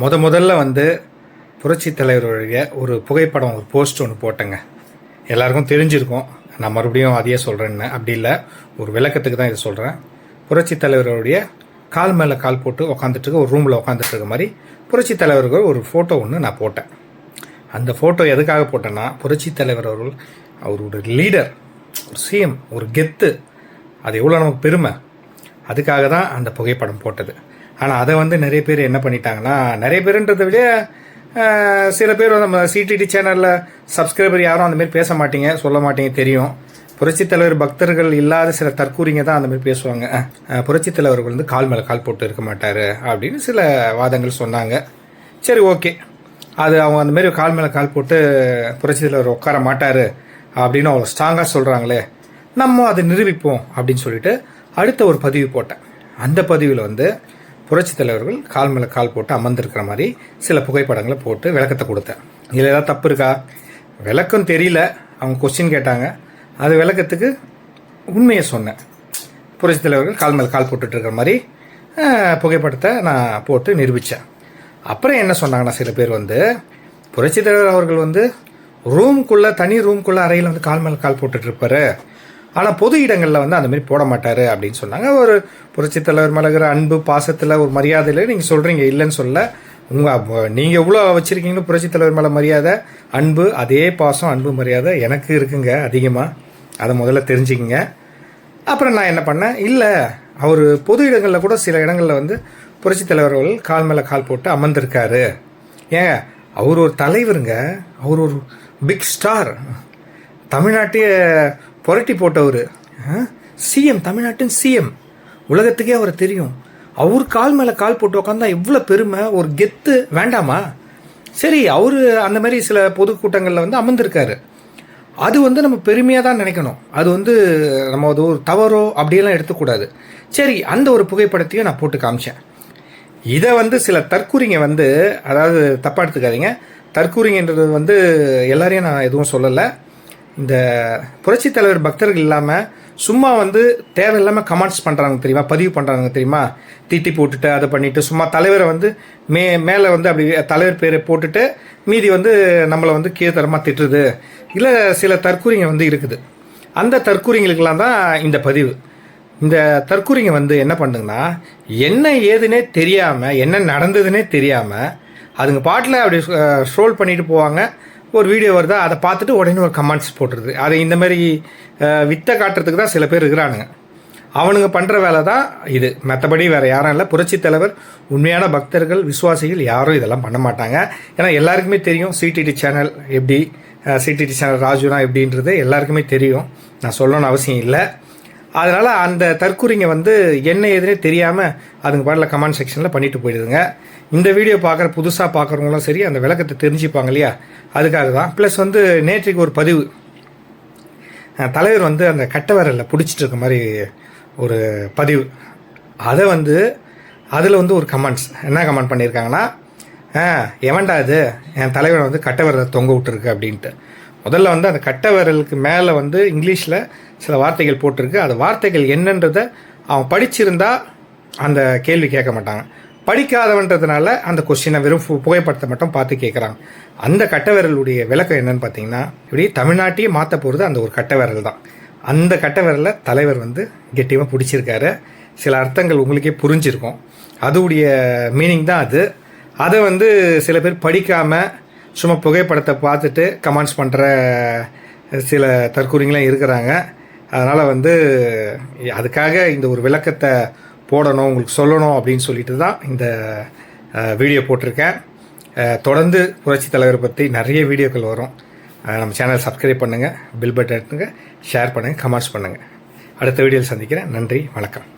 முத முதல்ல வந்து புரட்சி தலைவருடைய ஒரு புகைப்படம் ஒரு போஸ்ட் ஒன்று போட்டேங்க. எல்லாருக்கும் தெரிஞ்சிருக்கும். நான் மறுபடியும் அதையே சொல்கிறேன்னு அப்படி இல்லை. ஒரு விளக்கத்துக்கு தான் இதை சொல்கிறேன் புரட்சி தலைவருடைய கால் மேலே கால் போட்டு உக்காந்துட்டு இருக்க ஒரு ரூமில் உட்காந்துட்டு இருக்க மாதிரி புரட்சி தலைவர்கள் ஒரு ஃபோட்டோ ஒன்று நான் போட்டேன். அந்த ஃபோட்டோ எதுக்காக போட்டேன்னா புரட்சி தலைவர் அவர்கள் அவரோட லீடர் ஒரு சிஎம் ஒரு கெத்து அது எவ்வளோ நமக்கு பெருமை. அதுக்காக தான் அந்த புகைப்படம் போட்டது. ஆனால் அதை வந்து நிறைய பேர் என்ன பண்ணிட்டாங்கன்னா நிறைய பேருன்றதை விட சில பேர் வந்து நம்ம சிடிடி சேனலில் சப்ஸ்கிரைபர் யாரும் அந்தமாரி பேச மாட்டீங்க சொல்ல மாட்டீங்க தெரியும். புரட்சித் தலைவர் பக்தர்கள் இல்லாத சில தற்கூறிங்க தான் அந்த மாதிரி பேசுவாங்க. புரட்சித் தலைவர்கள் வந்து கால் மேலே கால் போட்டு இருக்க மாட்டார் அப்படின்னு சில வாதங்கள் சொன்னாங்க. சரி ஓகே. அது அவங்க அந்த மாதிரி கால் மேலே கால் போட்டு புரட்சித் தலைவர் உட்கார மாட்டார் அப்படின்னு அவ்வளோ ஸ்ட்ராங்காக சொல்கிறாங்களே நம்ம அதை நிரூபிப்போம் அப்படின்னு சொல்லிட்டு அடுத்த ஒரு பதிவு போட்டேன். அந்த பதிவில் வந்து புரட்சித் தலைவர்கள் கால் மேலே கால் போட்டு அமர்ந்திருக்கிற மாதிரி சில புகைப்படங்களை போட்டு விளக்கத்தை கொடுத்தேன். இதில் ஏதாவது தப்பு இருக்கா? விளக்கம் தெரியல. அவங்க கொஸ்டின் கேட்டாங்க. அது விளக்கத்துக்கு உண்மையை சொன்னேன். புரட்சித் தலைவர்கள் கால் மேலே கால் போட்டுட்டு இருக்கிற மாதிரி புகைப்படத்தை நான் போட்டு நிரூபித்தேன் அப்புறம் என்ன சொன்னாங்கன்னா சில பேர் வந்து புரட்சித் தலைவர் அவர்கள் வந்து ரூம்குள்ளே தனி ரூம்குள்ளே அறையில் வந்து கால் மேல் கால் போட்டுட்ருப்பாரு ஆனால் பொது இடங்களில் வந்து அந்த மாதிரி போட மாட்டார் அப்படின்னு சொன்னாங்க. ஒரு புரட்சித் தலைவர் மேலே இருக்கிற அன்பு பாசத்தில் ஒரு மரியாதையில் நீங்கள் சொல்கிறீங்க இல்லைன்னு சொல்ல. உங்கள் நீங்கள் எவ்வளோ வச்சுருக்கீங்களோ புரட்சித் தலைவர் மேலே மரியாதை அன்பு அதே பாசம் அன்பு மரியாதை எனக்கு இருக்குங்க அதிகமாக அதை முதல்ல தெரிஞ்சுக்கிங்க. அப்புறம் நான் என்ன பண்ணேன்? இல்லை அவர் பொது இடங்களில் கூட சில இடங்களில் வந்து புரட்சித் தலைவர்கள் கால் மேலே கால் போட்டு அமர்ந்திருக்காரு. ஏன் அவர் ஒரு தலைவருங்க. அவர் ஒரு பிக் ஸ்டார் தமிழ்நாட்டையே புரட்டி போட்டவர். சிஎம் தமிழ்நாட்டின் சிஎம் உலகத்துக்கே அவரை தெரியும். அவர் கால் மேலே கால் போட்டு உட்காந்தா எவ்வளோ பெருமை ஒரு கெத்து. வேண்டாமா? சரி அவர் அந்த மாதிரி சில பொதுக்கூட்டங்களில் வந்து அமர்ந்திருக்காரு. அது வந்து நம்ம பெருமையாக தான் நினைக்கணும். அது வந்து நம்ம அது ஒரு தவறோ அப்படியெல்லாம் எடுத்துக்கூடாது. சரி அந்த ஒரு புகைப்படத்தையும் நான் போட்டு காமிச்சேன். இதை வந்து சில தற்கூறிங்க வந்து அதாவது தப்பாக எடுத்துக்காதீங்க. தற்கூறிங்கன்றது வந்து எல்லாரையும் நான் எதுவும் சொல்லலை. இந்த புரட்சி தலைவர் பக்தர்கள் இல்லாமல் சும்மா வந்து தேவையில்லாமல் கமெண்ட்ஸ் பண்ணுறாங்க தெரியுமா? பதிவு பண்ணுறாங்க தெரியுமா? தீட்டி போட்டுட்டு அதை பண்ணிட்டு சும்மா தலைவரை வந்து மே மேலே வந்து அப்படி தலைவர் பேரை போட்டுட்டு மீதி வந்து நம்மளை வந்து கீழ்த்தரமாக திட்டுறது. இல்லை சில தற்கூறிங்க வந்து இருக்குது. அந்த தற்கூறிங்களுக்கெல்லாம் தான் இந்த பதிவு. இந்த தற்கூறிங்க வந்து என்ன பண்ணுங்கன்னா என்ன ஏதுனே தெரியாமல் என்ன நடந்ததுன்னே தெரியாமல் அதுங்க பாட்டில் அப்படி ஸ்ட்ரோல் பண்ணிட்டு போவாங்க. ஒரு வீடியோ வருதா அதை பார்த்துட்டு உடனே ஒரு கமெண்ட்ஸ் போட்டுருது. அதை இந்த மாதிரி வித்தை காட்டுறதுக்கு தான் சில பேர் இருக்கிறானுங்க. அவனுங்க பண்ணுற வேலை தான் இது. மற்றபடி வேறு யாரும் இல்லை. புரட்சித் தலைவர் உண்மையான பக்தர்கள் விசுவாசிகள் யாரும் இதெல்லாம் பண்ண மாட்டாங்க. ஏன்னா எல்லாருக்குமே தெரியும் சிடிடி சேனல் எப்படி சிடிடி சேனல் ராஜுனா எப்படின்றது எல்லாருக்குமே தெரியும். நான் சொல்லணும்னு அவசியம் இல்லை. அதனால் அந்த தற்கூறிங்க வந்து என்ன ஏதுனே தெரியாமல் அதுங்க பாடல கமெண்ட் செக்ஷனில் பண்ணிட்டு போயிடுதுங்க. இந்த வீடியோ பார்க்குற புதுசாக பார்க்குறவங்களும் சரி அந்த விளக்கத்தை தெரிஞ்சுப்பாங்க இல்லையா? அதுக்காக தான். ப்ளஸ் வந்து நேற்றுக்கு ஒரு பதிவு. தலைவர் வந்து அந்த கட்டை விரலில் பிடிச்சிட்டு இருக்க மாதிரி ஒரு பதிவு. அதை வந்து அதில் வந்து ஒரு கமெண்ட்ஸ் என்ன கமெண்ட் பண்ணியிருக்காங்கன்னா எவன்டா இது? என் தலைவரை வந்து கட்டை விரலை தொங்க விட்டுருக்கு அப்படின்ட்டு. முதல்ல வந்து அந்த கட்டை விரலுக்கு மேலே வந்து இங்கிலீஷில் சில வார்த்தைகள் போட்டிருக்கு. அந்த வார்த்தைகள் என்னன்றதை அவன் படிச்சிருந்தா அந்த கேள்வி கேட்க மாட்டாங்க. படிக்காதவன்றதுனால அந்த கொஸ்டினை வெறும் பு- புகைப்படத்தை மட்டும் பார்த்து கேட்குறாங்க அந்த கட்டவிரலுடைய விளக்கம் என்னன்னு பார்த்தீங்கன்னா இப்படி தமிழ்நாட்டையே மாற்ற போகிறது அந்த ஒரு கட்டவிரல் தான். அந்த கட்டவிரலை தலைவர் வந்து கெட்டியமாக பிடிச்சிருக்காரு. சில அர்த்தங்கள் உங்களுக்கே புரிஞ்சிருக்கும். அதுடைய மீனிங் தான் அது. அதை வந்து சில பேர் படிக்காமல் சும்மா புகைப்படத்தை பார்த்துட்டு கமெண்ட்ஸ் பண்ணுற சில தற்கூறிங்களாம் இருக்கிறாங்க. அதனால் வந்து அதுக்காக இந்த ஒரு விளக்கத்தை போடணும் உங்களுக்கு சொல்லணும் அப்படின்னு சொல்லிட்டு தான் இந்த வீடியோ போட்டிருக்கேன். தொடர்ந்து புரட்சி தலைவரை பற்றி நிறைய வீடியோக்கள் வரும். நம்ம சேனல் சப்ஸ்கிரைப் பண்ணுங்கள் பில் பட்டன் ஷேர் பண்ணுங்கள் கமெண்ட்ஸ் பண்ணுங்கள் அடுத்த வீடியோவில் சந்திக்கிறேன். நன்றி வணக்கம்.